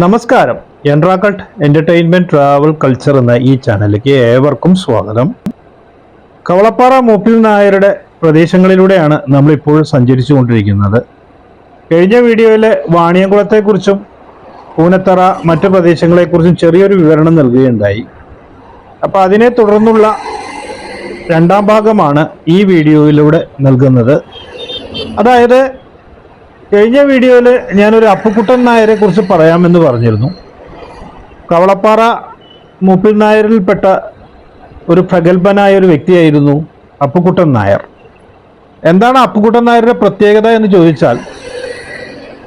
നമസ്കാരം. എൻട്രാക്കൾട്ട് entertainment travel culture എന്ന ഈ ചാനലിലേക്ക് ഏവർക്കും സ്വാഗതം. കവളപ്പാറ മൂപ്പിൽ നായരുടെ പ്രദേശങ്ങളിലൂടെയാണ് നമ്മളിപ്പോൾ സഞ്ചരിച്ചു കൊണ്ടിരിക്കുന്നത് കഴിഞ്ഞ വീഡിയോയിലെ വാണിയംകുളത്തെക്കുറിച്ചും പൂനത്തറ മറ്റു പ്രദേശങ്ങളെക്കുറിച്ചും ചെറിയൊരു വിവരണം നൽകുകയുണ്ടായി. അപ്പോൾ അതിനെ തുടർന്നുള്ള രണ്ടാം ഭാഗമാണ് ഈ വീഡിയോയിലൂടെ നൽകുന്നത്. അതായത് കഴിഞ്ഞ വീഡിയോയിൽ ഞാനൊരു അപ്പുക്കുട്ടൻ നായരെ കുറിച്ച് പറയാമെന്ന് പറഞ്ഞിരുന്നു. കവളപ്പാറ മൂപ്പിൽ നായരിൽപ്പെട്ട ഒരു പ്രഗത്ഭനായ ഒരു വ്യക്തിയായിരുന്നു അപ്പുക്കുട്ടൻ നായർ. എന്താണ് അപ്പുക്കുട്ടൻ നായരുടെ പ്രത്യേകത എന്ന് ചോദിച്ചാൽ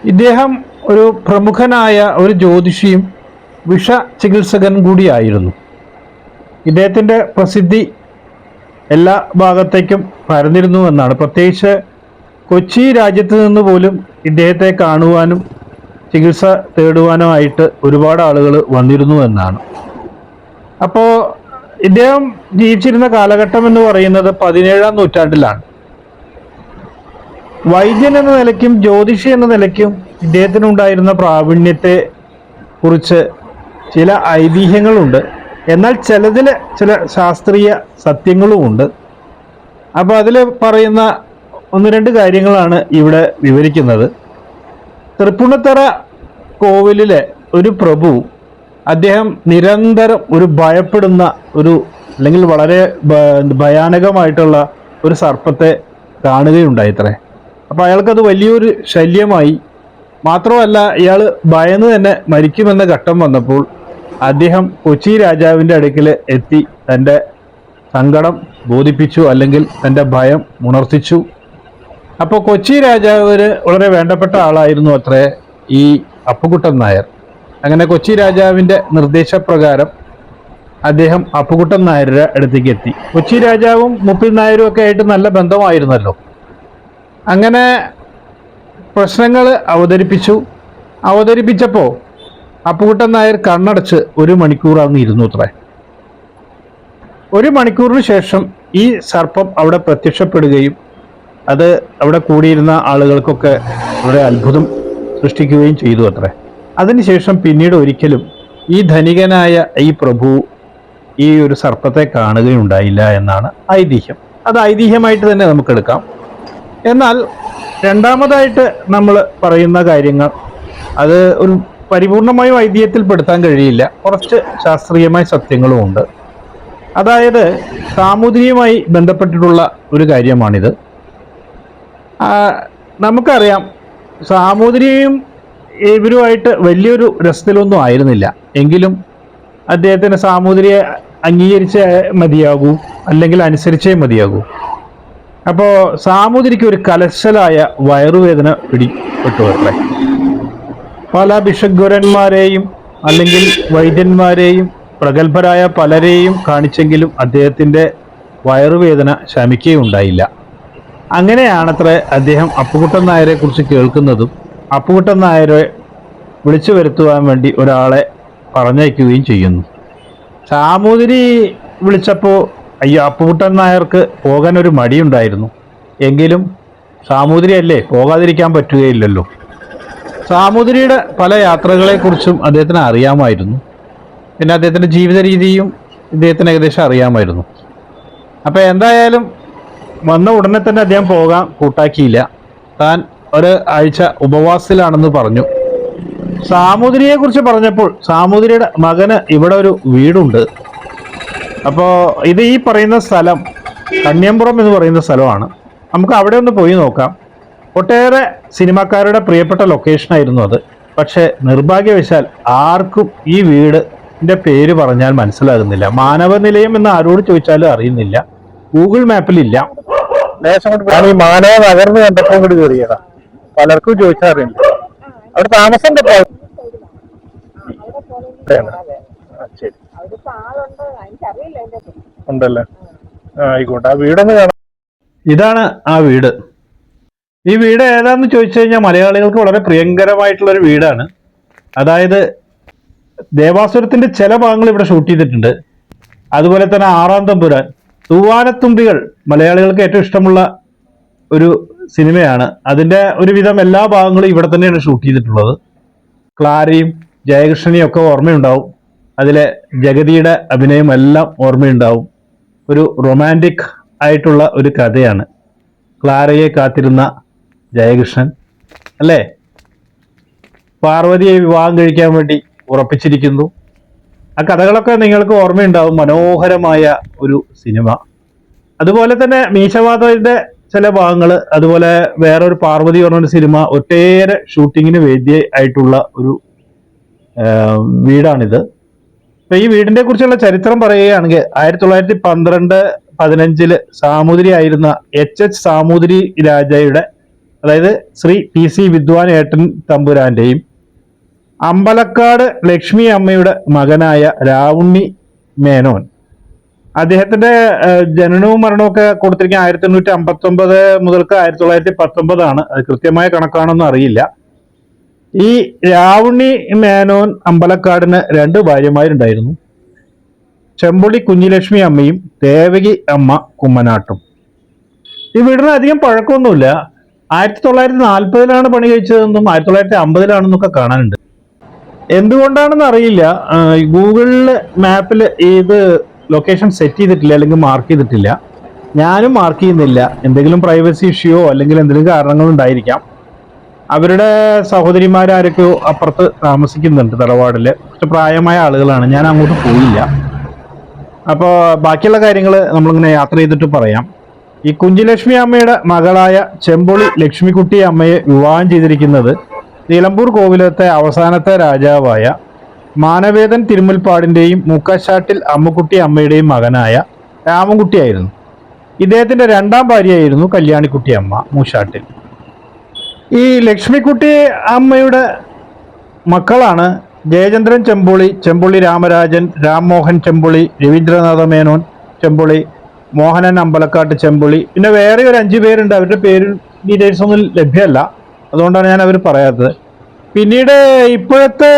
ഇദ്ദേഹം ഒരു പ്രമുഖനായ ഒരു ജ്യോതിഷിയും വിഷ ചികിത്സകൻ കൂടിയായിരുന്നു. ഇദ്ദേഹത്തിന്റെ പ്രസിദ്ധി എല്ലാ ഭാഗത്തേക്കും പരന്നിരുന്നു എന്നാണ്. പ്രത്യേകിച്ച് കൊച്ചി രാജ്യത്ത് നിന്ന് പോലും ഇദ്ദേഹത്തെ കാണുവാനും ചികിത്സ തേടുവാനോ ആയിട്ട് ഒരുപാട് ആളുകൾ വന്നിരുന്നു എന്നാണ്. അപ്പോൾ ഇദ്ദേഹം ജീവിച്ചിരുന്ന കാലഘട്ടം എന്ന് പറയുന്നത് പതിനേഴാം നൂറ്റാണ്ടിലാണ്. വൈദ്യൻ എന്ന നിലയ്ക്കും ജ്യോതിഷി എന്ന നിലയ്ക്കും ഇദ്ദേഹത്തിനുണ്ടായിരുന്ന പ്രാവീണ്യത്തെ കുറിച്ച് ചില ഐതിഹ്യങ്ങളുണ്ട്. എന്നാൽ ചിലതിൽ ചില ശാസ്ത്രീയ സത്യങ്ങളുമുണ്ട്. അപ്പോൾ അതിൽ പറയുന്ന ഒന്ന് രണ്ട് കാര്യങ്ങളാണ് ഇവിടെ വിവരിക്കുന്നത്. തൃപ്പുണിത്തറ കോവിലിലെ ഒരു പ്രഭു അദ്ദേഹം നിരന്തരം ഒരു ഭയപ്പെടുന്ന ഒരു അല്ലെങ്കിൽ വളരെ ഭയാനകമായിട്ടുള്ള ഒരു സർപ്പത്തെ കാണുകയുണ്ടായിത്രേ. അപ്പോൾ അയാൾക്കത് വലിയൊരു ശല്യമായി. മാത്രമല്ല ഇയാൾ ഭയന്ന് തന്നെ മരിക്കുമെന്ന ഘട്ടം വന്നപ്പോൾ അദ്ദേഹം കൊച്ചി രാജാവിന്റെ അടുക്കൽ എത്തി തന്റെ സങ്കടം ബോധിപ്പിച്ചു അല്ലെങ്കിൽ തന്റെ ഭയം ഉണർത്തിച്ചു. അപ്പോൾ കൊച്ചി രാജാവ് വളരെ വേണ്ടപ്പെട്ട ആളായിരുന്നു അത്രേ ഈ അപ്പുകുട്ടൻ നായർ. അങ്ങനെ കൊച്ചി രാജാവിന്റെ നിർദ്ദേശപ്രകാരം അദ്ദേഹം അപ്പുകുട്ടൻ നായരുടെ അടുത്തേക്ക് എത്തി. കൊച്ചി രാജാവും മുപ്പിൽ നായരും ഒക്കെ ആയിട്ട് നല്ല ബന്ധമായിരുന്നല്ലോ. അങ്ങനെ പ്രശ്നങ്ങൾ അവതരിപ്പിച്ചു. അവതരിപ്പിച്ചപ്പോൾ അപ്പുകുട്ടൻ നായർ കണ്ണടച്ച് ഒരു മണിക്കൂറാണ് ഇരുന്നു അത്രേ. ഒരു മണിക്കൂറിന് ശേഷം ഈ സർപ്പം അവിടെ പ്രത്യക്ഷപ്പെടുകയും അത് അവിടെ കൂടിയിരുന്ന ആളുകൾക്കൊക്കെ വളരെ അത്ഭുതം സൃഷ്ടിക്കുകയും ചെയ്തു അത്രേ. അതിനുശേഷം പിന്നീട് ഒരിക്കലും ഈ ധനികനായ ഈ പ്രഭു ഈ ഒരു സർപ്പത്തെ കാണുകയുണ്ടായില്ല എന്നാണ് ഐതിഹ്യം. അത് ഐതിഹ്യമായിട്ട് തന്നെ നമുക്ക് എടുക്കാം. എന്നാൽ രണ്ടാമതായിട്ട് നമ്മൾ പറയുന്ന കാര്യങ്ങൾ അത് ഒരു പരിപൂർണമായും ഐതിഹ്യത്തിൽ പെടുത്താൻ കഴിയില്ല. കുറച്ച് ശാസ്ത്രീയമായ സത്യങ്ങളും ഉണ്ട്. അതായത് സാമൂതിരിയുമായി ബന്ധപ്പെട്ടിട്ടുള്ള ഒരു കാര്യമാണിത്. നമുക്കറിയാം സാമൂതിരിയും ഇവരുമായിട്ട് വലിയൊരു രസത്തിലൊന്നും ആയിരുന്നില്ല. എങ്കിലും അദ്ദേഹത്തിന് സാമൂതിരിയെ അംഗീകരിച്ചേ മതിയാകൂ അല്ലെങ്കിൽ അനുസരിച്ചേ മതിയാകൂ. അപ്പോൾ സാമൂതിരിക്ക് ഒരു കലശലായ വയറുവേദന പിടിപ്പെട്ടു അത്രേ പല ബിഷഗുരന്മാരെയും അല്ലെങ്കിൽ വൈദ്യന്മാരെയും പ്രഗത്ഭരായ പലരെയും കാണിച്ചെങ്കിലും അദ്ദേഹത്തിന്റെ വയറുവേദന ശമിക്കുകയുണ്ടായില്ല. അങ്ങനെയാണത്രേ അദ്ദേഹം അപ്പുകുട്ടൻ നായരെ കുറിച്ച് കേൾക്കുന്നതും അപ്പുകുട്ടൻ നായരെ വിളിച്ചു വരുത്തുവാൻ വേണ്ടി ഒരാളെ പറഞ്ഞയക്കുകയും ചെയ്യുന്നു. സാമൂതിരി വിളിച്ചപ്പോൾ അയ്യോ അപ്പുകുട്ടൻ നായർക്ക് പോകാൻ ഒരു മടിയുണ്ടായിരുന്നു. എങ്കിലും സാമൂതിരി അല്ലേ പോകാതിരിക്കാൻ പറ്റുകയില്ലല്ലോ. സാമൂതിരിയുടെ പല യാത്രകളെക്കുറിച്ചും അദ്ദേഹത്തിന് അറിയാമായിരുന്നു. പിന്നെ അദ്ദേഹത്തിന്റെ ജീവിത രീതിയും ഇദ്ദേഹത്തിന് ഏകദേശം അറിയാമായിരുന്നു. അപ്പോൾ എന്തായാലും വന്ന ഉടനെ തന്നെ അദ്ദേഹം പോകാൻ കൂട്ടാക്കിയില്ല. താൻ ഒരു ആഴ്ച ഉപവാസത്തിലാണെന്ന് പറഞ്ഞു. സാമൂതിരിയെ കുറിച്ച് പറഞ്ഞപ്പോൾ സാമൂതിരിയുടെ മകന് ഇവിടെ ഒരു വീടുണ്ട്. അപ്പോൾ ഇത് ഈ പറയുന്ന സ്ഥലം കന്യാമ്പുറം എന്ന് പറയുന്ന സ്ഥലമാണ്. നമുക്ക് അവിടെ ഒന്ന് പോയി നോക്കാം. ഒട്ടേറെ സിനിമാക്കാരുടെ പ്രിയപ്പെട്ട ലൊക്കേഷനായിരുന്നു അത്. പക്ഷേ നിർഭാഗ്യവശാൽ ആർക്കും ഈ വീടിന്റെ പേര് പറഞ്ഞാൽ മനസ്സിലാകുന്നില്ല. മാനവനിലയം എന്ന് ആരോട് ചോദിച്ചാലും അറിയുന്നില്ല. ഗൂഗിൾ മാപ്പിലില്ല ദേശം കൊണ്ട് ഈ മാനവ നഗർന്ന് കണ്ടപ്പോൾ കൂടി കയറിയതാ പലർക്കും ചോദിച്ചറിയില്ല അവിടെ താമസം ഉണ്ട് ശരി. ഉണ്ടല്ലേ? ആയിക്കോട്ടെ. ആ വീടൊന്ന് കാണാം. ഇതാണ് ആ വീട്. ഈ വീട് ഏതാന്ന് ചോദിച്ചു കഴിഞ്ഞാൽ മലയാളികൾക്ക് വളരെ പ്രിയങ്കരമായിട്ടുള്ള ഒരു വീടാണ്. അതായത് ദേവാസുരത്തിന്റെ ചില ഭാഗങ്ങൾ ഇവിടെ ഷൂട്ട് ചെയ്തിട്ടുണ്ട്. അതുപോലെ തന്നെ ആറാം തമ്പുരാൻ. തൂവാനത്തുമ്പികൾ മലയാളികൾക്ക് ഏറ്റവും ഇഷ്ടമുള്ള ഒരു സിനിമയാണ്. അതിന്റെ ഒരുവിധം എല്ലാ ഭാഗങ്ങളും ഇവിടെ തന്നെയാണ് ഷൂട്ട് ചെയ്തിട്ടുള്ളത്. ക്ലാരയും ജയകൃഷ്ണനെയും ഒക്കെ ഓർമ്മയുണ്ടാവും. അതിലെ ജഗതിയുടെ അഭിനയം എല്ലാം ഓർമ്മയുണ്ടാവും. ഒരു റൊമാന്റിക് ആയിട്ടുള്ള ഒരു കഥയാണ്. ക്ലാരയെ കാത്തിരുന്ന ജയകൃഷ്ണൻ അല്ലേ? പാർവതിയെ വിവാഹം കഴിക്കാൻ വേണ്ടി ഉറപ്പിച്ചിരിക്കുന്നു. ആ കഥകളൊക്കെ നിങ്ങൾക്ക് ഓർമ്മയുണ്ടാവും. മനോഹരമായ ഒരു സിനിമ. അതുപോലെ തന്നെ മീശമാധവന്റെ ചില ഭാഗങ്ങൾ അതുപോലെ വേറൊരു പാർവതി പറഞ്ഞൊരു സിനിമ ഒട്ടേറെ ഷൂട്ടിങ്ങിന് വേദി ആയിട്ടുള്ള ഒരു വീടാണിത്. അപ്പൊ ഈ വീടിനെ കുറിച്ചുള്ള ചരിത്രം പറയുകയാണെങ്കിൽ ആയിരത്തി തൊള്ളായിരത്തി പന്ത്രണ്ട് പതിനഞ്ചിൽ സാമൂതിരി ആയിരുന്ന എച്ച് എച്ച് സാമൂതിരി രാജയുടെ അതായത് ശ്രീ പി സി വിദ്വാൻ ഏട്ടൻ തമ്പുരാന്റെയും അമ്പലക്കാട് ലക്ഷ്മി അമ്മയുടെ മകനായ രാവുണ്ണി മേനോൻ. അദ്ദേഹത്തിന്റെ ജനനവും മരണവും ഒക്കെ കൊടുത്തിരിക്കുന്ന ആയിരത്തി എണ്ണൂറ്റി അമ്പത്തി ഒമ്പത് മുതൽക്ക് ആയിരത്തി തൊള്ളായിരത്തി പത്തൊമ്പതാണ് അത് കൃത്യമായ കണക്കാണെന്ന് അറിയില്ല. ഈ രാവുണ്ണി മേനോൻ അമ്പലക്കാടിന് രണ്ട് ഭാര്യമാരുണ്ടായിരുന്നു. ചെമ്പുളി കുഞ്ഞിലക്ഷ്മി അമ്മയും ദേവകി അമ്മ കുമ്മനാട്ടും. ഈ വീടിന് അധികം പഴക്കമൊന്നുമില്ല. ആയിരത്തി തൊള്ളായിരത്തി നാൽപ്പതിലാണ് പണി കഴിച്ചതെന്നും ആയിരത്തി തൊള്ളായിരത്തി അമ്പതിലാണെന്നൊക്കെ കാണാനുണ്ട്. എന്തുകൊണ്ടാണെന്ന് അറിയില്ല. ഗൂഗിളിൽ മാപ്പിൽ ഇത് ലൊക്കേഷൻ സെറ്റ് ചെയ്തിട്ടില്ല അല്ലെങ്കിൽ മാർക്ക് ചെയ്തിട്ടില്ല. ഞാനും മാർക്ക് ചെയ്യുന്നില്ല. എന്തെങ്കിലും പ്രൈവസി ഇഷ്യൂയോ അല്ലെങ്കിൽ എന്തെങ്കിലും കാരണങ്ങളുണ്ടായിരിക്കാം അവരുടെ സഹോദരിമാരാരൊക്കെയോ അപ്പുറത്ത് താമസിക്കുന്നുണ്ട് തറവാടിൽ കുറച്ച് പ്രായമായ ആളുകളാണ്. ഞാൻ അങ്ങോട്ട് പോയില്ല. അപ്പോൾ ബാക്കിയുള്ള കാര്യങ്ങൾ നമ്മളിങ്ങനെ യാത്ര ചെയ്തിട്ട് പറയാം. ഈ കുഞ്ചുലക്ഷ്മി അമ്മയുടെ മകളായ ചെമ്പൊളി ലക്ഷ്മിക്കുട്ടി അമ്മയെ വിവാഹം ചെയ്തിരിക്കുന്നത് നിലമ്പൂർ കോവിലത്തെ അവസാനത്തെ രാജാവായ മാനവേദൻ തിരുമുൽപ്പാടിന്റെയും മുക്കശാട്ടിൽ അമ്മുക്കുട്ടി അമ്മയുടെയും മകനായ രാമൻകുട്ടിയായിരുന്നു. ഇദ്ദേഹത്തിന്റെ രണ്ടാം ഭാര്യയായിരുന്നു കല്യാണിക്കുട്ടി അമ്മ മൂശാട്ടിൽ. ഈ ലക്ഷ്മിക്കുട്ടി അമ്മയുടെ മക്കളാണ് ജയചന്ദ്രൻ ചെമ്പുളി ചെമ്പുളി രാമരാജൻ രാംമോഹൻ ചെമ്പുളി രവീന്ദ്രനാഥ മേനോൻ ചെമ്പുളി മോഹനൻ അമ്പലക്കാട്ട് ചെമ്പുളി പിന്നെ വേറെ ഒരു അഞ്ചു പേരുണ്ട് അവരുടെ പേര് ഡീറ്റെയിൽസ് ഒന്നും ലഭ്യമല്ല. അതുകൊണ്ടാണ് ഞാൻ അവർ പറയാത്തത്. പിന്നീട് ഇപ്പോഴത്തെ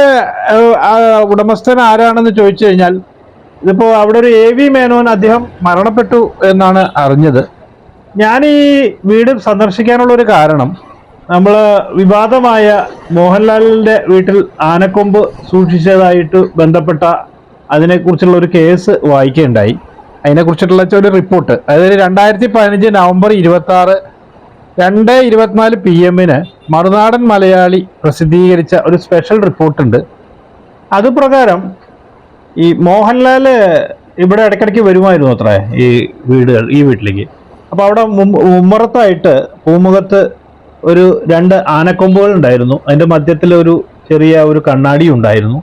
ഉടമസ്ഥൻ ആരാണെന്ന് ചോദിച്ചു കഴിഞ്ഞാൽ ഇതിപ്പോ അവിടെ ഒരു എ വി മേനോൻ അദ്ദേഹം മരണപ്പെട്ടു എന്നാണ് അറിഞ്ഞത്. ഞാൻ ഈ വീട് സന്ദർശിക്കാനുള്ള ഒരു കാരണം നമ്മൾ വിവാദമായ മോഹൻലാലിന്റെ വീട്ടിൽ ആനക്കൊമ്പ് സൂക്ഷിച്ചതായിട്ട് ബന്ധപ്പെട്ട അതിനെക്കുറിച്ചുള്ള ഒരു കേസ് വായിക്കുകയുണ്ടായി അതിനെക്കുറിച്ചിട്ടുള്ള ഒരു റിപ്പോർട്ട്. അതായത് രണ്ടായിരത്തി പതിനഞ്ച് നവംബർ ഇരുപത്തി ആറ് രണ്ട് ഇരുപത്തിനാല് പി എമ്മിന് മറുനാടൻ മലയാളി പ്രസിദ്ധീകരിച്ച ഒരു സ്പെഷ്യൽ റിപ്പോർട്ടുണ്ട് അതുപ്രകാരം ഈ മോഹൻലാൽ ഇവിടെ ഇടയ്ക്കിടയ്ക്ക് വരുമായിരുന്നു അത്രേ ഈ വീടുകൾ ഈ വീട്ടിലേക്ക്. അപ്പൊ അവിടെ മുമ്പറത്തായിട്ട് പൂമുഖത്ത് ഒരു രണ്ട് ആനക്കൊമ്പുകൾ ഉണ്ടായിരുന്നു. അതിന്റെ മധ്യത്തിൽ ഒരു ചെറിയ ഒരു കണ്ണാടി ഉണ്ടായിരുന്നു.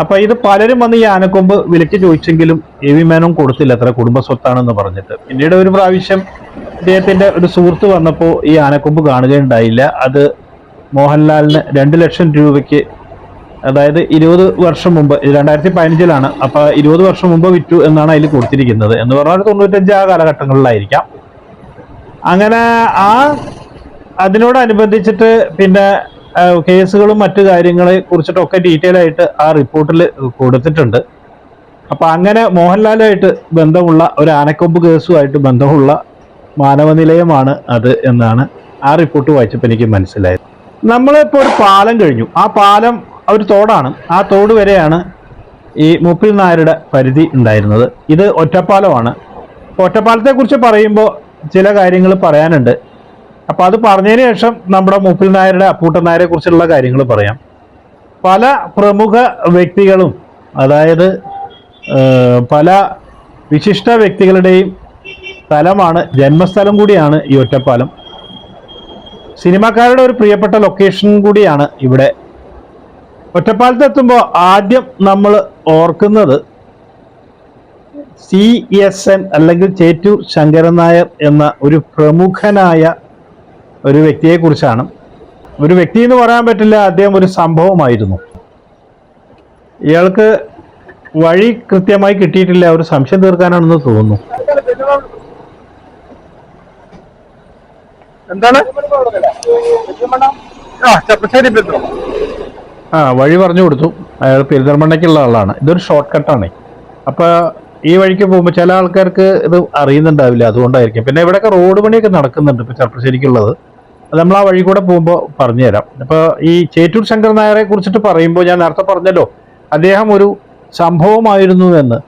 അപ്പൊ ഇത് പലരും വന്ന് ഈ ആനക്കൊമ്പ് വിലക്ക് ചോദിച്ചെങ്കിലും എ വി മേനോൻ കൊടുത്തില്ല അത്ര കുടുംബ സ്വത്താണെന്ന് പറഞ്ഞിട്ട്. പിന്നീട് ഒരു പ്രാവശ്യം ഇദ്ദേഹത്തിന്റെ ഒരു സുഹൃത്ത് വന്നപ്പോൾ ഈ ആനക്കൊമ്പ് കാണുകയുണ്ടായില്ല. അത് മോഹൻലാലിന് രണ്ട് ലക്ഷം രൂപയ്ക്ക് അതായത് ഇരുപത് വർഷം മുമ്പ് രണ്ടായിരത്തി പതിനഞ്ചിലാണ് അപ്പൊ ഇരുപത് വർഷം മുമ്പ് വിറ്റു എന്നാണ് അതിൽ കൊടുത്തിരിക്കുന്നത്. എന്ന് പറഞ്ഞാൽ തൊണ്ണൂറ്റഞ്ച് ആ കാലഘട്ടങ്ങളിലായിരിക്കാം. അങ്ങനെ ആ അതിനോടനുബന്ധിച്ചിട്ട് പിന്നെ കേസുകളും മറ്റു കാര്യങ്ങളെ കുറിച്ചിട്ടൊക്കെ ഡീറ്റെയിൽ ആയിട്ട് ആ റിപ്പോർട്ടിൽ കൊടുത്തിട്ടുണ്ട്. അപ്പൊ അങ്ങനെ മോഹൻലാലുമായിട്ട് ബന്ധമുള്ള ഒരു ആനക്കൊമ്പ് കേസുമായിട്ട് ബന്ധമുള്ള മാനവനിലയമാണ് അത് എന്നാണ് ആ റിപ്പോർട്ട് വായിച്ചപ്പോൾ എനിക്ക് മനസ്സിലായത്. നമ്മളിപ്പോൾ ഒരു പാലം കഴിഞ്ഞു. ആ പാലം ഒരു തോടാണ്. ആ തോട് വരെയാണ് ഈ മുപ്പിൽ നായരുടെ പരിധി ഉണ്ടായിരുന്നത്. ഇത് ഒറ്റപ്പാലമാണ്. ഒറ്റപ്പാലത്തെ കുറിച്ച് പറയുമ്പോൾ ചില കാര്യങ്ങൾ പറയാനുണ്ട്. അപ്പോൾ അത് പറഞ്ഞതിന് ശേഷം നമ്മുടെ മുപ്പിൽ നായരുടെ അപ്പൂട്ടൻ നായരെ കുറിച്ചുള്ള കാര്യങ്ങൾ പറയാം. പല പ്രമുഖ വ്യക്തികളും അതായത് പല വിശിഷ്ട വ്യക്തികളുടെയും സ്ഥലമാണ് ജന്മസ്ഥലം കൂടിയാണ് ഈ ഒറ്റപ്പാലം. സിനിമാക്കാരുടെ ഒരു പ്രിയപ്പെട്ട ലൊക്കേഷൻ കൂടിയാണ് ഇവിടെ. ഒറ്റപ്പാലത്ത് എത്തുമ്പോൾ ആദ്യം നമ്മൾ ഓർക്കുന്നത് സി എസ് എൻ അല്ലെങ്കിൽ ചേറ്റൂർ ശങ്കരൻ നായർ എന്ന ഒരു പ്രമുഖനായ ഒരു വ്യക്തിയെക്കുറിച്ചാണ് ഒരു വ്യക്തി എന്ന് പറയാൻ പറ്റില്ല അദ്ദേഹം ഒരു സംഭവമായിരുന്നു. ഇയാൾക്ക് വഴി കൃത്യമായി കിട്ടിയിട്ടില്ല ഒരു സംശയം തീർക്കാനാണെന്ന് തോന്നുന്നു. എന്താണ്? ആ വഴി പറഞ്ഞു കൊടുത്തു. അയാൾ പെരിന്തൽമണ്ണയ്ക്കുള്ള ആളാണ്. ഇതൊരു ഷോർട്ട് കട്ടാണ് അപ്പോൾ ഈ വഴിക്ക് പോകുമ്പോൾ ചില ആൾക്കാർക്ക് ഇത് അറിയുന്നുണ്ടാവില്ല അതുകൊണ്ടായിരിക്കും. പിന്നെ ഇവിടെയൊക്കെ റോഡ് പണിയൊക്കെ നടക്കുന്നുണ്ട് ഇപ്പൊ ചെറുപ്പശ്ശേരിക്കുള്ളത് അത് നമ്മൾ ആ വഴി കൂടെ പോകുമ്പോൾ പറഞ്ഞുതരാം. അപ്പോൾ ഈ ചേറ്റൂർ ശങ്കർ നായരെ കുറിച്ചിട്ട് പറയുമ്പോൾ ഞാൻ നേരത്തെ പറഞ്ഞല്ലോ അദ്ദേഹം ഒരു സംഭവമായിരുന്നു എന്ന്.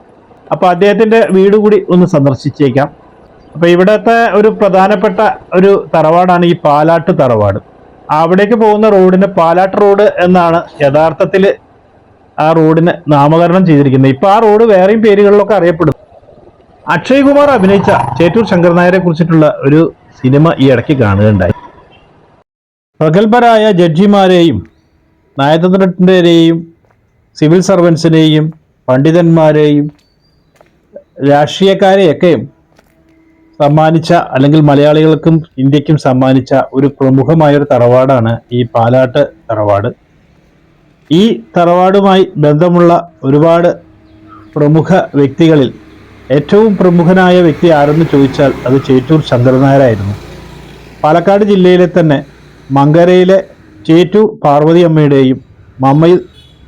അപ്പോൾ അദ്ദേഹത്തിന്റെ വീട് കൂടി ഒന്ന് സന്ദർശിച്ചേക്കാം. അപ്പോൾ ഇവിടുത്തെ ഒരു പ്രധാനപ്പെട്ട ഒരു തറവാടാണ് ഈ പാലാട്ട് തറവാട്. അവിടേക്ക് പോകുന്ന റോഡിന് പാലാട്ട് റോഡ് എന്നാണ് യഥാർത്ഥത്തിൽ ആ റോഡിന് നാമകരണം ചെയ്തിരിക്കുന്നത്. ഇപ്പൊ ആ റോഡ് വേറെയും പേരുകളിലൊക്കെ അറിയപ്പെടുന്നു അക്ഷയ് കുമാർ അഭിനയിച്ച ചേറ്റൂർ ശങ്കർ നായരെ കുറിച്ചിട്ടുള്ള ഒരു സിനിമ ഈ ഇടയ്ക്ക് കാണുകയുണ്ടായി. പ്രഗത്ഭരായ ജഡ്ജിമാരെയും നയതന്ത്രജ്ഞരെയും സിവിൽ സർവൻസിനെയും പണ്ഡിതന്മാരെയും രാഷ്ട്രീയക്കാരെയൊക്കെയും സമ്മാനിച്ച അല്ലെങ്കിൽ മലയാളികൾക്കും ഇന്ത്യക്കും സമ്മാനിച്ച ഒരു പ്രമുഖമായൊരു തറവാടാണ് ഈ പാലാട്ട് തറവാട്. ഈ തറവാടുമായി ബന്ധമുള്ള ഒരുപാട് പ്രമുഖ വ്യക്തികളിൽ ഏറ്റവും പ്രമുഖനായ വ്യക്തി ആരെന്ന് ചോദിച്ചാൽ അത് ചേറ്റൂർ ചന്ദ്രനായരായിരുന്നു പാലക്കാട് ജില്ലയിലെ തന്നെ മങ്കരയിലെ ചേറ്റു പാർവതി അമ്മയുടെയും മമ്മയിൽ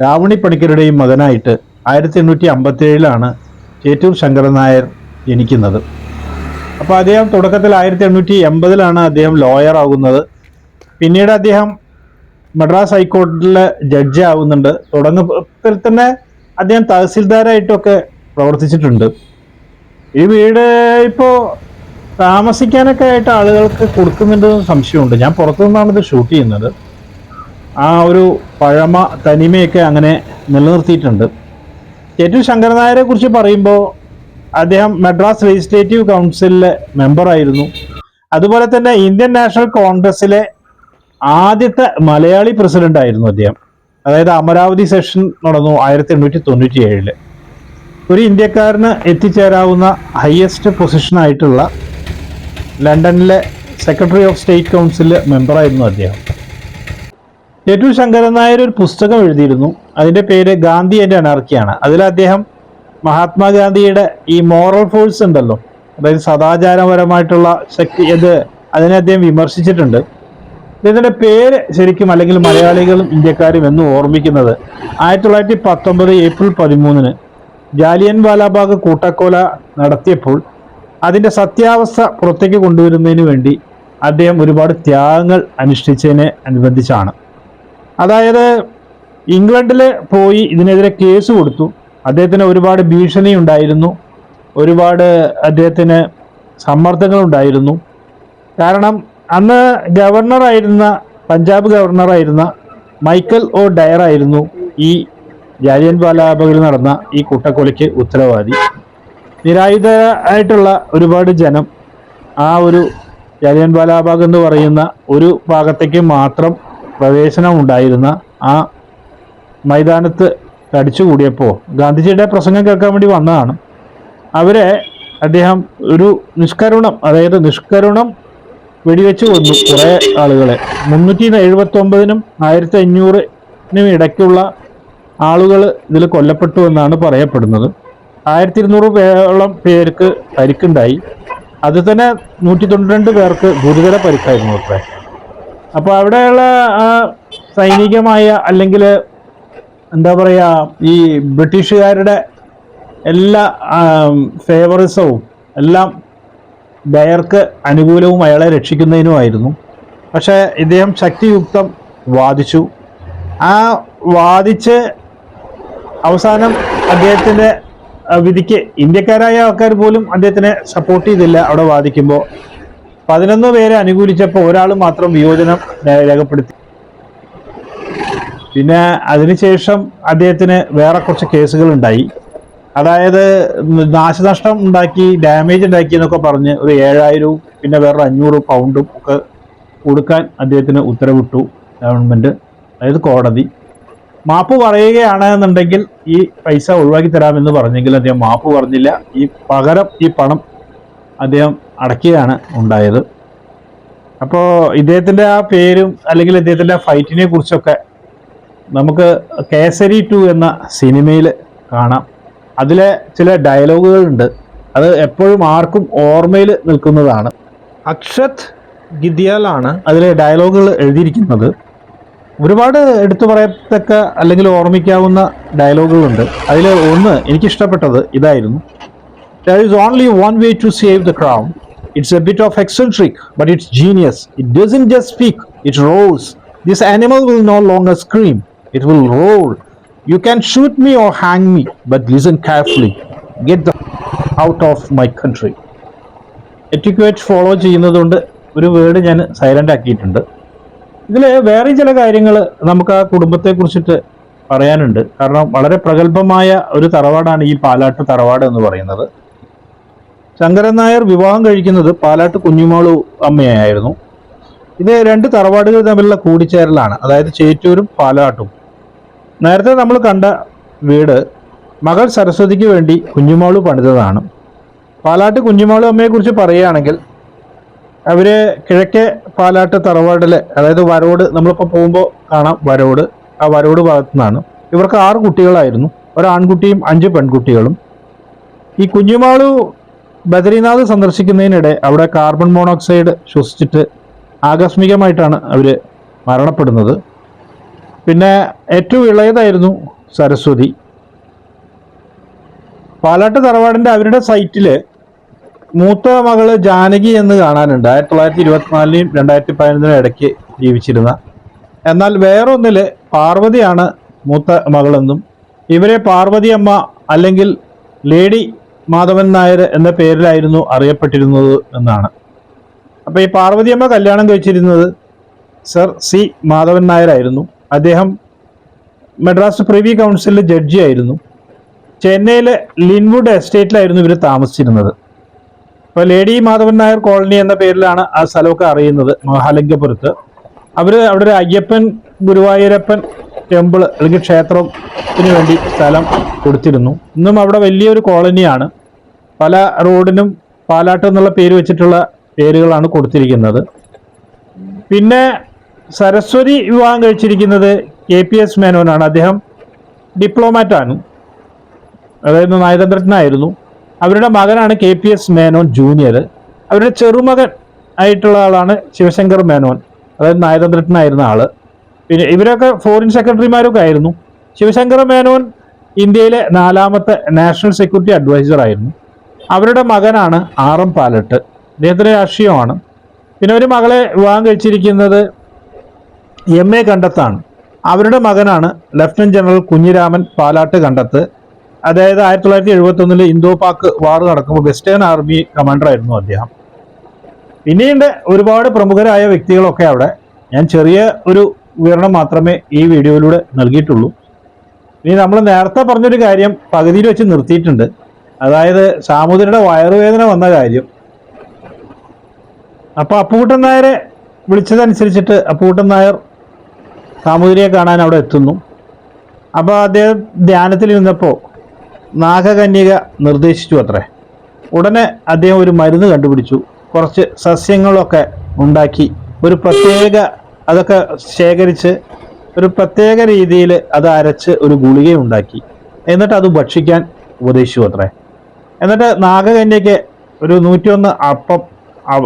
രാവണി പണിക്കരുടെയും മകനായിട്ട് ആയിരത്തി എണ്ണൂറ്റി അമ്പത്തി ഏഴിലാണ് ചേറ്റൂർ ശങ്കരൻ നായർ ജനിക്കുന്നത്. അപ്പോൾ അദ്ദേഹം തുടക്കത്തിൽ ആയിരത്തി എണ്ണൂറ്റി എൺപതിലാണ് അദ്ദേഹം ലോയർ ആകുന്നത്. പിന്നീട് അദ്ദേഹം മദ്രാസ് ഹൈക്കോടതിയിലെ ജഡ്ജി ആവുന്നുണ്ട്. തുടക്കത്തിൽ തന്നെ അദ്ദേഹം തഹസിൽദാരായിട്ടൊക്കെ പ്രവർത്തിച്ചിട്ടുണ്ട്. ഈ വീട് ഇപ്പോൾ താമസിക്കാനൊക്കെ ആയിട്ട് ആളുകൾക്ക് കൊടുക്കുന്നുണ്ടെന്ന് സംശയമുണ്ട്. ഞാൻ പുറത്തു നിന്നാണ് ഇത് ഷൂട്ട് ചെയ്യുന്നത്. ആ ഒരു പഴമ തനിമയൊക്കെ അങ്ങനെ നിലനിർത്തിയിട്ടുണ്ട്. ചേറ്റൂർ ശങ്കരൻ നായരെ കുറിച്ച് പറയുമ്പോൾ അദ്ദേഹം മദ്രാസ് ലെജിസ്ലേറ്റീവ് കൗൺസിലിലെ മെമ്പറായിരുന്നു അതുപോലെ തന്നെ ഇന്ത്യൻ നാഷണൽ കോൺഗ്രസിലെ ആദ്യത്തെ മലയാളി പ്രസിഡന്റ് ആയിരുന്നു അദ്ദേഹം. അതായത് അമരാവതി സെഷൻ നടന്നു ആയിരത്തി എണ്ണൂറ്റി തൊണ്ണൂറ്റി ഏഴിൽ ഒരു ഇന്ത്യക്കാരന് എത്തിച്ചേരാവുന്ന ഹയസ്റ്റ് പൊസിഷനായിട്ടുള്ള ലണ്ടനിലെ സെക്രട്ടറി ഓഫ് സ്റ്റേറ്റ് കൗൺസിൽ മെമ്പറായിരുന്നു അദ്ദേഹം. ഏറ്റവും ശങ്കരൻ നായർ ഒരു പുസ്തകം എഴുതിയിരുന്നു. അതിന്റെ പേര് ഗാന്ധി എന്റെ അനാർക്കിയാണ്. അതിൽ അദ്ദേഹം മഹാത്മാഗാന്ധിയുടെ ഈ മോറൽ ഫോഴ്സ് ഉണ്ടല്ലോ അതായത് സദാചാരപരമായിട്ടുള്ള ശക്തി ഇത് അതിനെ അദ്ദേഹം വിമർശിച്ചിട്ടുണ്ട്. ഇതിന്റെ പേര് ശരിക്കും അല്ലെങ്കിൽ മലയാളികളും ഇന്ത്യക്കാരും എന്ന് ഓർമ്മിക്കുന്നത് ആയിരത്തി തൊള്ളായിരത്തി പത്തൊമ്പത് ഏപ്രിൽ പതിമൂന്നിന് ജാലിയൻ വാലാബാഗ് കൂട്ടക്കൊല നടത്തിയപ്പോൾ അതിന്റെ സത്യാവസ്ഥ പുറത്തേക്ക് കൊണ്ടുവരുന്നതിന് വേണ്ടി അദ്ദേഹം ഒരുപാട് ത്യാഗങ്ങൾ അനുഷ്ഠിച്ചതിനെ അനുബന്ധിച്ചാണ്. അതായത് ഇംഗ്ലണ്ടിൽ പോയി ഇതിനെതിരെ കേസ് കൊടുത്തു. അദ്ദേഹത്തിന് ഒരുപാട് ഭീഷണി ഉണ്ടായിരുന്നു ഒരുപാട് അദ്ദേഹത്തിന് സമ്മർദ്ദങ്ങൾ ഉണ്ടായിരുന്നു കാരണം അന്ന് ഗവർണറായിരുന്ന പഞ്ചാബ് ഗവർണറായിരുന്ന മൈക്കൽ ഒ ഡയർ ആയിരുന്നു ഈ ജാലിയൻ വാലാബാഗിൽ നടന്ന ഈ കൂട്ടക്കൊലയ്ക്ക് ഉത്തരവാദി. നിരായുധരായിട്ടുള്ള ഒരുപാട് ജനം ആ ഒരു ജലിയൻ ബാലാബാഗ് എന്ന് പറയുന്ന ഒരു ഭാഗത്തേക്ക് മാത്രം പ്രവേശനം ഉണ്ടായിരുന്ന ആ മൈതാനത്ത് തടിച്ചുകൂടിയപ്പോൾ ഗാന്ധിജിയുടെ പ്രസംഗം കേൾക്കാൻ വേണ്ടി വന്നതാണ്. അവരെ അദ്ദേഹം ഒരു നിഷ്കരുണം അതായത് നിഷ്കരുണം വെടിവെച്ച് കൊന്നു കുറേ ആളുകളെ. മുന്നൂറ്റി എഴുപത്തി ഒമ്പതിനും ആയിരത്തി അഞ്ഞൂറിനും ഇടയ്ക്കുള്ള ആളുകൾ ഇതിൽ കൊല്ലപ്പെട്ടു എന്നാണ് പറയപ്പെടുന്നത്. ആയിരത്തി ഇരുന്നൂറ് പേരോളം പേർക്ക് പരിക്കുണ്ടായി. അത് തന്നെ നൂറ്റി തൊണ്ണൂറ്റി പേർക്ക് ഗുരുതര പരിക്കായിരുന്നു അത്രേ അപ്പോൾ അവിടെയുള്ള ആ സൈനികമായ അല്ലെങ്കിൽ എന്താ പറയുക ഈ ബ്രിട്ടീഷുകാരുടെ എല്ലാ ഫേവറിസവും എല്ലാം ഡയർക്ക് അനുകൂലവും അയാളെ രക്ഷിക്കുന്നതിനുമായിരുന്നു പക്ഷേ ഇദ്ദേഹം ശക്തിയുക്തം വാദിച്ചു. ആ വാദിച്ച് അവസാനം അദ്ദേഹത്തിന്റെ വിധിക്ക് ഇന്ത്യക്കാരായ ആൾക്കാർ പോലും അദ്ദേഹത്തിനെ സപ്പോർട്ട് ചെയ്തില്ല. അവിടെ വാദിക്കുമ്പോൾ പതിനൊന്ന് പേരെ അനുകൂലിച്ചപ്പോൾ ഒരാൾ മാത്രം വിയോജനം രേഖപ്പെടുത്തി. പിന്നെ അതിനുശേഷം അദ്ദേഹത്തിന് വേറെ കുറച്ച് കേസുകൾ ഉണ്ടായി. അതായത് നാശനഷ്ടം ഉണ്ടാക്കി ഡാമേജ് ഉണ്ടാക്കി എന്നൊക്കെ പറഞ്ഞ് ഒരു ഏഴായിരവും പിന്നെ വേറൊരു അഞ്ഞൂറ് പൗണ്ടും ഒക്കെ കൊടുക്കാൻ അദ്ദേഹത്തിന് ഉത്തരവിട്ടു ഗവൺമെന്റ് അതായത് കോടതി. മാപ്പ് പറയുകയാണ് എന്നുണ്ടെങ്കിൽ ഈ പൈസ ഒഴിവാക്കി തരാമെന്ന് പറഞ്ഞെങ്കിൽ അദ്ദേഹം മാപ്പ് പറഞ്ഞില്ല. ഈ പകരം ഈ പണം അദ്ദേഹം അടക്കുകയാണ് ഉണ്ടായത്. അപ്പോൾ ഇദ്ദേഹത്തിന്റെ ആ പേരും അല്ലെങ്കിൽ ഇദ്ദേഹത്തിന്റെ ആ ഫൈറ്റിനെ കുറിച്ചൊക്കെ നമുക്ക് കേസരി ടു എന്ന സിനിമയിൽ കാണാം. അതിലെ ചില ഡയലോഗുകളുണ്ട്. അത് എപ്പോഴും ആർക്കും ഓർമ്മയിൽ നിൽക്കുന്നതാണ്. അക്ഷത് ഗിദ്യാലാണ് അതിലെ ഡയലോഗുകൾ എഴുതിയിരിക്കുന്നത്. ഒരുപാട് എടുത്തു പറയത്തക്ക അല്ലെങ്കിൽ ഓർമ്മിക്കാവുന്ന ഡയലോഗുകളുണ്ട് അതിൽ ഒന്ന് എനിക്കിഷ്ടപ്പെട്ടത് ഇതായിരുന്നു there is only one way to save the crown a bit of eccentric, but it's genius. It doesn't just speak, it roars. This animal will no longer scream, it will roar. You can shoot me or hang me, but listen carefully. Get the out of my country. Etiquette follow ചെയ്യുന്നതുകൊണ്ട് ഒരു word ഞാൻ silent ആക്കിയിട്ടുണ്ട് ഇതിൽ വേറെ ചില കാര്യങ്ങൾ നമുക്ക് ആ കുടുംബത്തെ കുറിച്ചിട്ട് പറയാനുണ്ട്. കാരണം വളരെ പ്രഗത്ഭമായ ഒരു തറവാടാണ് ഈ പാലാട്ട് തറവാട് എന്ന് പറയുന്നത്. ശങ്കരൻ നായർ വിവാഹം കഴിക്കുന്നത് പാലാട്ട് കുഞ്ഞുമാളു അമ്മയായിരുന്നു. ഇത് രണ്ട് തറവാടുകൾ തമ്മിലുള്ള കൂടിച്ചേരലാണ്. അതായത് ചേറ്റൂരും പാലാട്ടും. നേരത്തെ നമ്മൾ കണ്ട വീട് മകൾ സരസ്വതിക്ക് വേണ്ടി കുഞ്ഞുമോളു പണിതതാണ്. പാലാട്ട് കുഞ്ഞുമോളു അമ്മയെക്കുറിച്ച് പറയുകയാണെങ്കിൽ അവർ കിഴക്കേ പാലാട്ട് തറവാടിലെ അതായത് വരോട് നമ്മളിപ്പോൾ പോകുമ്പോൾ കാണാം വരോട്. ആ വരോട് ഭാഗത്തു നിന്നാണ്. ഇവർക്ക് ആറ് കുട്ടികളായിരുന്നു. ഒരാൺകുട്ടിയും അഞ്ച് പെൺകുട്ടികളും. ഈ കുഞ്ഞുമാളു ബദരീനാഥ് സന്ദർശിക്കുന്നതിനിടെ അവിടെ കാർബൺ മോണോക്സൈഡ് ശ്വസിച്ചിട്ട് ആകസ്മികമായിട്ടാണ് അവർ മരണപ്പെടുന്നത്. പിന്നെ ഏറ്റവും ഇളയതായിരുന്നു സരസ്വതി. പാലാട്ട് തറവാടിന്റെ അവരുടെ സൈറ്റിൽ മൂത്ത മകൾ ജാനകി എന്ന് കാണാനുണ്ട്. ആയിരത്തി തൊള്ളായിരത്തി ഇരുപത്തിനാലിനും രണ്ടായിരത്തി പതിനൊന്നിനും ഇടയ്ക്ക് ജീവിച്ചിരുന്ന. എന്നാൽ വേറൊന്നിൽ പാർവതിയാണ് മൂത്ത മകളെന്നും ഇവരെ പാർവതിയമ്മ അല്ലെങ്കിൽ ലേഡി മാധവൻ നായർ എന്ന പേരിലായിരുന്നു അറിയപ്പെട്ടിരുന്നത് എന്നാണ്. അപ്പൊ ഈ പാർവതിയമ്മ കല്യാണം കഴിച്ചിരുന്നത് സർ സി മാധവൻ നായരായിരുന്നു അദ്ദേഹം മദ്രാസ് പ്രിവി കൗൺസിലിലെ ജഡ്ജി ആയിരുന്നു. ചെന്നൈയിലെ ലിൻവുഡ് എസ്റ്റേറ്റിലായിരുന്നു ഇവർ താമസിച്ചിരുന്നത്. അപ്പോൾ ലേഡി മാധവൻ നായർ കോളനി എന്ന പേരിലാണ് ആ സ്ഥലമൊക്കെ അറിയുന്നത് മഹാലിംഗപുരത്ത് അവർ അവിടെ ഒരു അയ്യപ്പൻ ഗുരുവായൂരപ്പൻ ടെമ്പിൾ അല്ലെങ്കിൽ ക്ഷേത്രത്തിന് വേണ്ടി സ്ഥലം കൊടുത്തിരുന്നു. ഇന്നും അവിടെ വലിയൊരു കോളനിയാണ്. പല റോഡിനും പാലാട്ട് എന്നുള്ള പേര് വെച്ചിട്ടുള്ള പേരുകളാണ് കൊടുത്തിരിക്കുന്നത്. പിന്നെ സരസ്വതി വിവാഹം കഴിച്ചിരിക്കുന്നത് കെ പി എസ് മേനോനാണ്. അദ്ദേഹം ഡിപ്ലോമാറ്റാണ്. അതായത് നയതന്ത്രജ്ഞനായിരുന്നു. അവരുടെ മകനാണ് K P S Menon junior. അവരുടെ ചെറുമകൻ ആയിട്ടുള്ള ആളാണ് ശിവശങ്കർ മേനോൻ. അതായത് നയതന്ത്രജ്ഞനായിരുന്ന ആൾ. പിന്നെ ഇവരൊക്കെ ഫോറിൻ സെക്രട്ടറിമാരൊക്കെ ആയിരുന്നു. ശിവശങ്കർ മേനോൻ ഇന്ത്യയിലെ നാലാമത്തെ നാഷണൽ സെക്യൂരിറ്റി അഡ്വൈസർ ആയിരുന്നു. അവരുടെ മകനാണ് ആർ എം പാലട്ട്. അദ്ദേഹത്തിന്റെ രാഷ്ട്രീയമാണ്. പിന്നെ ഒരു മകളെ വിവാഹം കഴിച്ചിരിക്കുന്നത് എം എ കണ്ടത്താണ്. അവരുടെ മകനാണ് ലഫ്റ്റനന്റ് ജനറൽ കുഞ്ഞിരാമൻ പാലാട്ട് കണ്ടത്ത്. അതായത് ആയിരത്തി തൊള്ളായിരത്തി എഴുപത്തി ഒന്നിൽ ഇന്തോ പാക് വാർ നടക്കുമ്പോൾ വെസ്റ്റേൺ ആർമി കമാൻഡർ ആയിരുന്നു അദ്ദേഹം. പിന്നീട് ഒരുപാട് പ്രമുഖരായ വ്യക്തികളൊക്കെ അവിടെ. ഞാൻ ചെറിയ ഒരു വിവരണം മാത്രമേ ഈ വീഡിയോയിലൂടെ നൽകിയിട്ടുള്ളൂ. ഇനി നമ്മൾ നേരത്തെ പറഞ്ഞൊരു കാര്യം പകുതിയിൽ വെച്ച് നിർത്തിയിട്ടുണ്ട്. അതായത് സാമൂതിരിയുടെ വയറുവേദന വന്ന കാര്യം. അപ്പൊ അപ്പൂട്ടൻ നായരെ വിളിച്ചതനുസരിച്ചിട്ട് അപ്പൂട്ടൻ നായർ സാമൂതിരിയെ കാണാൻ അവിടെ എത്തുന്നു. അപ്പോൾ അദ്ദേഹം ധ്യാനത്തിൽ നിന്നപ്പോൾ നാഗകന്യക നിർദ്ദേശിച്ചു അത്രേ. ഉടനെ അദ്ദേഹം ഒരു മരുന്ന് കണ്ടുപിടിച്ചു. കുറച്ച് സസ്യങ്ങളൊക്കെ ഉണ്ടാക്കി. ഒരു പ്രത്യേക അതൊക്കെ ശേഖരിച്ച് ഒരു പ്രത്യേക രീതിയിൽ അത് അരച്ച് ഒരു ഗുളിക ഉണ്ടാക്കി. എന്നിട്ട് അത് ഭക്ഷിക്കാൻ ഉപദേശിച്ചു അത്രേ. എന്നിട്ട് നാഗകന്യയ്ക്ക് ഒരു നൂറ്റിയൊന്ന് അപ്പം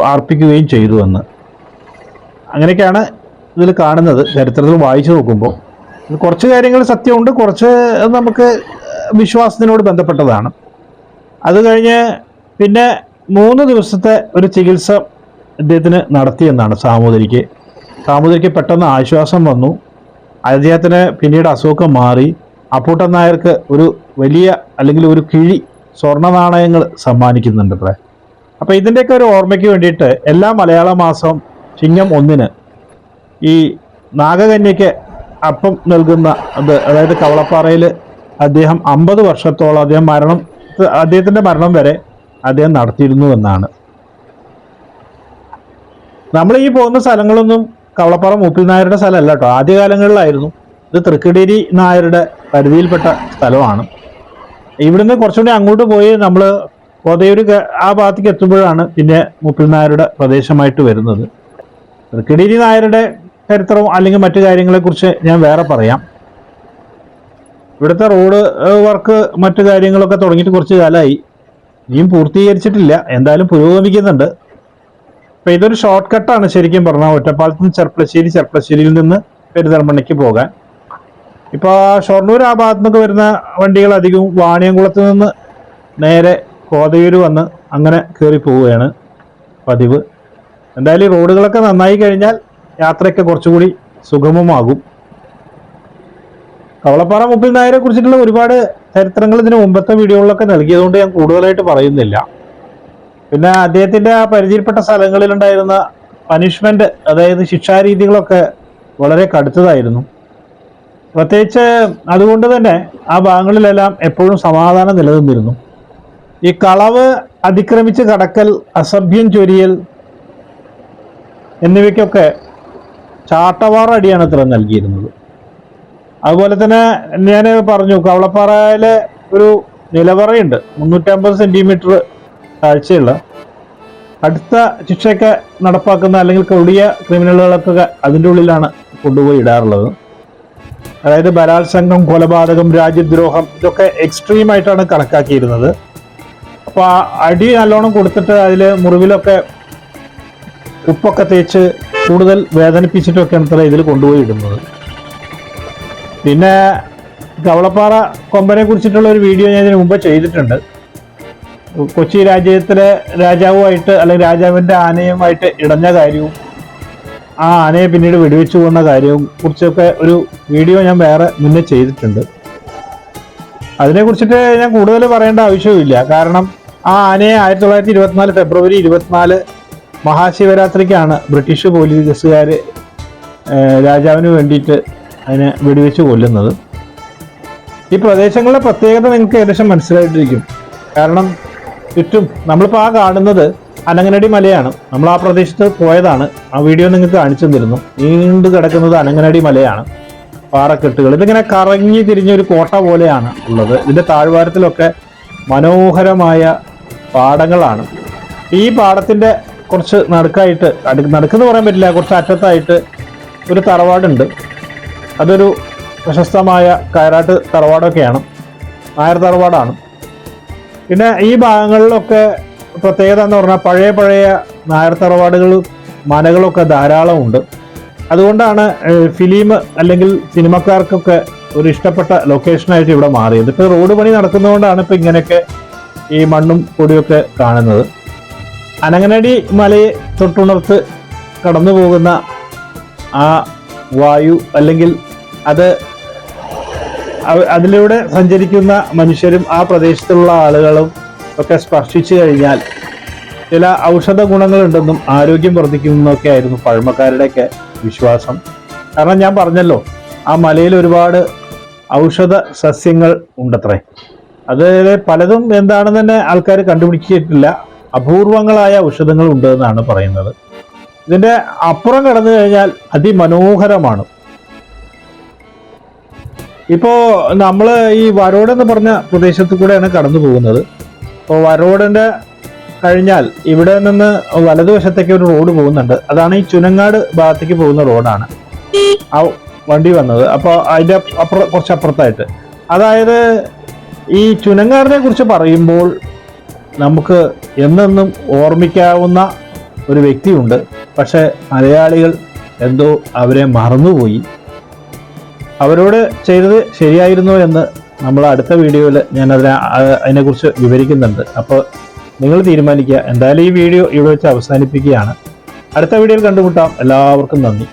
അർപ്പിക്കുകയും ചെയ്തു എന്ന് അങ്ങനെയൊക്കെയാണ് ഇതിൽ കാണുന്നത്. ചരിത്രത്തിൽ വായിച്ചു നോക്കുമ്പോൾ. കുറച്ച് കാര്യങ്ങൾ സത്യമുണ്ട്. കുറച്ച് നമുക്ക് വിശ്വാസത്തിനോട് ബന്ധപ്പെട്ടതാണ്. അത് കഴിഞ്ഞ് പിന്നെ മൂന്ന് ദിവസത്തെ ഒരു ചികിത്സ അദ്ദേഹത്തിന് നടത്തിയെന്നാണ് സാമൂതിരിക്ക്. സാമൂതിരിക്ക് പെട്ടെന്ന് ആശ്വാസം വന്നു. അദ്ദേഹത്തിന് പിന്നീട് അസുഖം മാറി. അപ്പൂട്ടൻ നായർക്ക് ഒരു വലിയ അല്ലെങ്കിൽ ഒരു കിഴി സ്വർണ നാണയങ്ങൾ സമ്മാനിക്കുന്നുണ്ട് ഇവിടെ. അപ്പോൾ ഇതിന്റെയൊക്കെ ഒരു ഓർമ്മയ്ക്ക് വേണ്ടിയിട്ട് എല്ലാ മലയാള മാസം ചിങ്ങം ഒന്നിന് ഈ നാഗകന്യയ്ക്ക് അപ്പം നൽകുന്ന അത് അതായത് കവളപ്പാറയിൽ അദ്ദേഹം അമ്പത് വർഷത്തോളം അദ്ദേഹം മരണം അദ്ദേഹത്തിന്റെ മരണം വരെ അദ്ദേഹം നടത്തിയിരുന്നു എന്നാണ്. നമ്മൾ ഈ പോകുന്ന സ്ഥലങ്ങളൊന്നും കവളപ്പാറ മൂപ്പിൽ നായരുടെ സ്ഥലമല്ല കേട്ടോ. ആദ്യകാലങ്ങളിലായിരുന്നു. ഇത് തൃക്കടേരി നായരുടെ പരിധിയിൽപ്പെട്ട സ്ഥലമാണ്. ഇവിടുന്ന് കുറച്ചുകൂടി അങ്ങോട്ട് പോയി നമ്മൾ കോതയൂര് ആ ഭാഗത്തേക്ക് എത്തുമ്പോഴാണ് പിന്നെ മുപ്പിൽ നായരുടെ പ്രദേശമായിട്ട് വരുന്നത്. തൃക്കടേരി നായരുടെ ചരിത്രവും അല്ലെങ്കിൽ മറ്റു കാര്യങ്ങളെക്കുറിച്ച് ഞാൻ വേറെ പറയാം. ഇവിടുത്തെ റോഡ് വർക്ക് മറ്റു കാര്യങ്ങളൊക്കെ തുടങ്ങിയിട്ട് കുറച്ച് കാലമായി ഇനിയും പൂർത്തീകരിച്ചിട്ടില്ല. എന്തായാലും പുരോഗമിക്കുന്നുണ്ട്. അപ്പം ഇതൊരു ഷോർട്ട് കട്ടാണ് ശരിക്കും പറഞ്ഞാൽ ഒറ്റപ്പാലത്ത് നിന്ന് ചെർപ്പളശ്ശേരി ചെർപ്പളശ്ശേരിയിൽ നിന്ന് പെരുന്തൽമണ്ണയ്ക്ക് പോകാൻ. ഇപ്പോൾ ഷൊർണൂർ ആ ഭാഗത്തു നിന്നൊക്കെ വരുന്ന വണ്ടികൾ അധികവും വാണിയംകുളത്ത് നിന്ന് നേരെ കോതയൂർ വന്ന് അങ്ങനെ കയറി പോവുകയാണ് പതിവ്. എന്തായാലും റോഡുകളൊക്കെ നന്നായി കഴിഞ്ഞാൽ യാത്രയൊക്കെ കുറച്ചുകൂടി സുഗമമാകും. കവളപ്പാറ മുപ്പിൽ നായരെ കുറിച്ചിട്ടുള്ള ഒരുപാട് ചരിത്രങ്ങൾ ഇതിന് മുമ്പത്തെ വീഡിയോകളിലൊക്കെ നൽകിയതുകൊണ്ട് ഞാൻ കൂടുതലായിട്ട് പറയുന്നില്ല. പിന്നെ അദ്ദേഹത്തിന്റെ ആ പരിചയപ്പെട്ട സ്ഥലങ്ങളിലുണ്ടായിരുന്ന പനിഷ്മെന്റ് അതായത് ശിക്ഷാരീതികളൊക്കെ വളരെ കടുത്തതായിരുന്നു. പ്രത്യേകിച്ച് അതുകൊണ്ട് തന്നെ ആ ഭാഗങ്ങളിലെല്ലാം എപ്പോഴും സമാധാനം നിലനിന്നിരുന്നു. ഈ കളവ് അതിക്രമിച്ച് കടക്കൽ അസഭ്യം ചൊരിയൽ എന്നിവയ്ക്കൊക്കെ ചാട്ടവാറടിയാണ് ഇത്ര നൽകിയിരുന്നത്. അതുപോലെ തന്നെ ഞാൻ പറഞ്ഞു കവളപ്പാറയിലെ ഒരു നിലവറയുണ്ട്. മുന്നൂറ്റമ്പത് സെന്റിമീറ്റർ താഴ്ചയുള്ള. അടുത്ത ശിക്ഷയൊക്കെ നടപ്പാക്കുന്ന അല്ലെങ്കിൽ കൊടിയ ക്രിമിനലുകളൊക്കെ അതിന്റെ ഉള്ളിലാണ് കൊണ്ടുപോയി ഇടാറുള്ളത്. അതായത് ബലാത്സംഗം കൊലപാതകം രാജ്യദ്രോഹം ഇതൊക്കെ എക്സ്ട്രീം ആയിട്ടാണ് കണക്കാക്കിയിരുന്നത്. അപ്പോൾ ആ അടി നല്ലോണം കൊടുത്തിട്ട് അതിൽ മുറിവിലൊക്കെ ഉപ്പൊക്കെ തേച്ച് കൂടുതൽ വേദനിപ്പിച്ചിട്ടൊക്കെയാണ് ഇതിൽ കൊണ്ടുപോയി ഇടുന്നത്. പിന്നെ കവളപ്പാറ കൊമ്പനെ കുറിച്ചിട്ടുള്ള ഒരു വീഡിയോ ഞാൻ ഇതിനു മുമ്പ് ചെയ്തിട്ടുണ്ട്. കൊച്ചി രാജ്യത്തിലെ രാജാവുമായിട്ട് അല്ലെങ്കിൽ രാജാവിന്റെ ആനയുമായിട്ട് ഇടഞ്ഞ കാര്യവും ആ ആനയെ പിന്നീട് വെടിവെച്ചു പോകുന്ന കാര്യവും കുറിച്ചൊക്കെ ഒരു വീഡിയോ ഞാൻ വേറെ മുന്നേ ചെയ്തിട്ടുണ്ട്. അതിനെ കുറിച്ചിട്ട് ഞാൻ കൂടുതൽ പറയേണ്ട ആവശ്യവുമില്ല. കാരണം ആ ആനയെ ആയിരത്തി തൊള്ളായിരത്തി ഇരുപത്തിനാല് ഫെബ്രുവരി ഇരുപത്തിനാല് മഹാശിവരാത്രിക്കാണ് ബ്രിട്ടീഷ് പോലീസുകാർ രാജാവിന് വേണ്ടിയിട്ട് അതിനെ വെടിവെച്ച് കൊല്ലുന്നത്. ഈ പ്രദേശങ്ങളുടെ പ്രത്യേകത നിങ്ങൾക്ക് ഏകദേശം മനസ്സിലായിട്ടിരിക്കും. കാരണം ചുറ്റും നമ്മളിപ്പോൾ ആ കാണുന്നത് അനങ്ങനടി മലയാണ്. നമ്മൾ ആ പ്രദേശത്ത് പോയതാണ്. ആ വീഡിയോ നിങ്ങൾക്ക് കാണിച്ചു തന്നിരുന്നു. നീണ്ടു കിടക്കുന്നത് അനങ്ങനടി മലയാണ്. പാറക്കെട്ടുകൾ. ഇതിങ്ങനെ കറങ്ങി തിരിഞ്ഞ ഒരു കോട്ട പോലെയാണ് ഉള്ളത്. ഇതിന്റെ താഴ്വാരത്തിലൊക്കെ മനോഹരമായ പാടങ്ങളാണ്. ഈ പാടത്തിന്റെ കുറച്ച് നടുക്കായിട്ട് നടുക്കെന്ന് പറയാൻ പറ്റില്ല കുറച്ച് അറ്റത്തായിട്ട് ഒരു തറവാടുണ്ട്. അതൊരു പ്രശസ്തമായ കയറാട്ട് തറവാടൊക്കെയാണ്. നായർ തറവാടാണ്. പിന്നെ ഈ ഭാഗങ്ങളിലൊക്കെ പ്രത്യേകത എന്ന് പറഞ്ഞാൽ പഴയ പഴയ നായർ തറവാടുകൾ മനകളൊക്കെ ധാരാളമുണ്ട്. അതുകൊണ്ടാണ് ഫിലിം അല്ലെങ്കിൽ സിനിമക്കാർക്കൊക്കെ ഒരു ഇഷ്ടപ്പെട്ട ലൊക്കേഷനായിട്ട് ഇവിടെ മാറിയത്. ഇപ്പോൾ റോഡ് പണി നടക്കുന്നതുകൊണ്ടാണ് ഇപ്പോൾ ഇങ്ങനെയൊക്കെ ഈ മണ്ണും പൊടിയൊക്കെ കാണുന്നത്. അനങ്ങനടി മലയെ തൊട്ടുണർത്ത് കടന്നു പോകുന്ന ആ വായു അല്ലെങ്കിൽ അത് അതിലൂടെ സഞ്ചരിക്കുന്ന മനുഷ്യരും ആ പ്രദേശത്തുള്ള ആളുകളും ഒക്കെ സ്പർശിച്ചു കഴിഞ്ഞാൽ ചില ഔഷധ ഗുണങ്ങളുണ്ടെന്നും ആരോഗ്യം വർദ്ധിക്കുമെന്നൊക്കെ ആയിരുന്നു പഴമക്കാരുടെയൊക്കെ വിശ്വാസം. കാരണം ഞാൻ പറഞ്ഞല്ലോ ആ മലയിൽ ഒരുപാട് ഔഷധ സസ്യങ്ങൾ ഉണ്ടത്രേ. അത് പലതും എന്താണെന്ന് തന്നെ ആൾക്കാർ കണ്ടുപിടിച്ചിട്ടില്ല. അപൂർവങ്ങളായ ഔഷധങ്ങൾ ഉണ്ടെന്നാണ് പറയുന്നത്. ഇതിന്റെ അപ്പുറം കടന്നു കഴിഞ്ഞാൽ അതിമനോഹരമാണ്. ഇപ്പോ നമ്മൾ ഈ വരോഡ് എന്ന് പറഞ്ഞ പ്രദേശത്തു കൂടെയാണ് കടന്നു പോകുന്നത്. അപ്പോൾ വരോഡിന്റെ കഴിഞ്ഞാൽ ഇവിടെ നിന്ന് വലതുവശത്തേക്ക് ഒരു റോഡ് പോകുന്നുണ്ട്. അതാണ് ഈ ചുനങ്ങാട് ഭാഗത്തേക്ക് പോകുന്ന റോഡാണ്. ആ വണ്ടി വന്നത്. അപ്പോൾ അതിന്റെ അപ്പുറം കുറച്ച് അപ്പുറത്തായിട്ട് അതായത് ഈ ചുനങ്ങാടിനെ കുറിച്ച് പറയുമ്പോൾ നമുക്ക് എന്നെന്നും ഓർമ്മിക്കാവുന്ന ഒരു വ്യക്തിയുണ്ട്. പക്ഷെ മലയാളികൾ എന്തോ അവരെ മറന്നുപോയി. അവരോട് ചെയ്തത് ശരിയായിരുന്നോ എന്ന് നമ്മൾ അടുത്ത വീഡിയോയിൽ ഞാൻ അതിനെ അതിനെക്കുറിച്ച് വിവരിക്കുന്നുണ്ട്. അപ്പോൾ നിങ്ങൾ തീരുമാനിക്കുക. എന്തായാലും ഈ വീഡിയോ ഇവിടെ വെച്ച് അവസാനിപ്പിക്കുകയാണ്. അടുത്ത വീഡിയോയിൽ കണ്ടുമുട്ടാം. എല്ലാവർക്കും നന്ദി.